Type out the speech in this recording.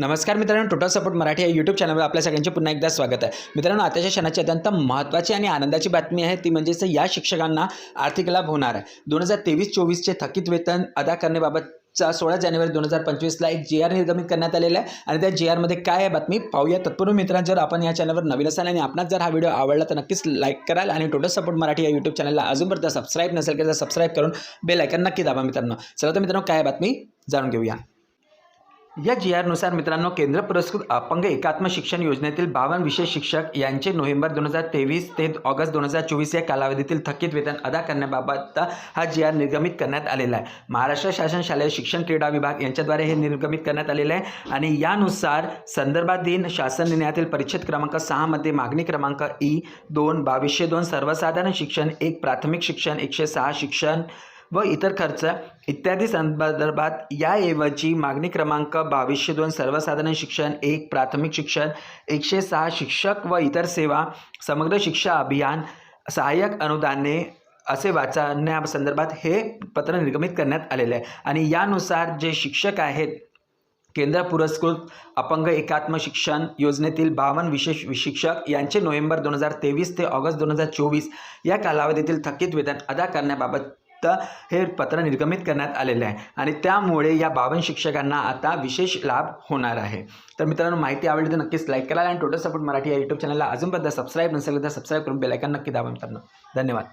नमस्कार मित्रांनो total support Marathi या यूट्यूब चॅनलवर आपल्या सगळ्यांचे पुन्हा एकदा स्वागत आहे. मित्रांनो आताच्या क्षणाची अत्यंत महत्त्वाची आणि आनंदाची बातमी आहे ती म्हणजेच या शिक्षकांना आर्थिक लाभ होणार आहे. दोन हजार तेवीस चोवीसचे थकीत वेतन अदा करण्याबाबतचा सोळा जानेवारी दोन हजार पंचवीसला एक जी आर निर्गमित करण्यात आलेला आहे. आणि त्या जी आरमध्ये काय आहे बातमी पाहूया. तत्पूर्वी मित्रांनो जर आपण या चॅनलवर नवीन असाल आणि आपणास जर हा व्हिडिओ आवडला तर नक्कीच लाईक कराल आणि टोटल सपोर्ट मराठी या यूट्यूब चॅनलला अजूनपर्यंत सबस्क्राईब नसेल तर सबस्क्राईब करून बेल आयकन नक्की दाबा मित्रांनो. चला तर मित्रांनो काय आहे बातमी जाणून घेऊया. या जी आरनुसार मित्रांनो केंद्र पुरस्कृत अपंग एकात्म शिक्षण योजनेतील बावन्न विशेष शिक्षक यांचे नोव्हेंबर दोन हजार तेवीस ते ऑगस्ट दोन हजार चोवीस या कालावधीतील थकीत वेतन अदा करण्याबाबत हा जी आर निर्गमित करण्यात आलेला आहे. महाराष्ट्र शासन शालेय शिक्षण क्रीडा विभाग यांच्याद्वारे हे निर्गमित करण्यात आलेलं आहे आणि यानुसार संदर्भाधीन शासन निर्णयातील परिच्छेद क्रमांक सहामध्ये मागणी क्रमांक ई दोन बावीसशे दोन सर्वसाधारण शिक्षण एक प्राथमिक शिक्षण एकशे सहा शिक्षण व इतर खर्च इत्यादी संदर्भात याऐवजी मागणी क्रमांक बावीसशे दोन सर्वसाधारण शिक्षण एक प्राथमिक शिक्षण एकशे सहा शिक्षक व इतर सेवा समग्र शिक्षा अभियान सहाय्यक अनुदाने असे वाचण्यासंदर्भात हे पत्र निर्गमित करण्यात आलेले आहे. आणि यानुसार जे शिक्षक आहेत केंद्र पुरस्कृत अपंग एकात्म शिक्षण योजनेतील बावन्न विशेष शिक्षक यांचे नोव्हेंबर दोन हजार तेवीस ते ऑगस्ट दोन हजार चोवीस या कालावधीतील थकीत वेतन अदा करण्याबाबत हे पत्र निर्गमित करण्यात आलेलं आहे. आणि त्यामुळे या बावन शिक्षकांना आता विशेष लाभ होणार आहे. तर मित्रांनो माहिती आवडली तर नक्कीच लाईक करा आणि टोटल सपोर्ट मराठी या यूट्यूब चॅनलला अजूनपर्यंत सबस्क्राईब नसेल तर सबस्क्राईब करून बेलायकन नक्की दाबा मित्रांनो. धन्यवाद.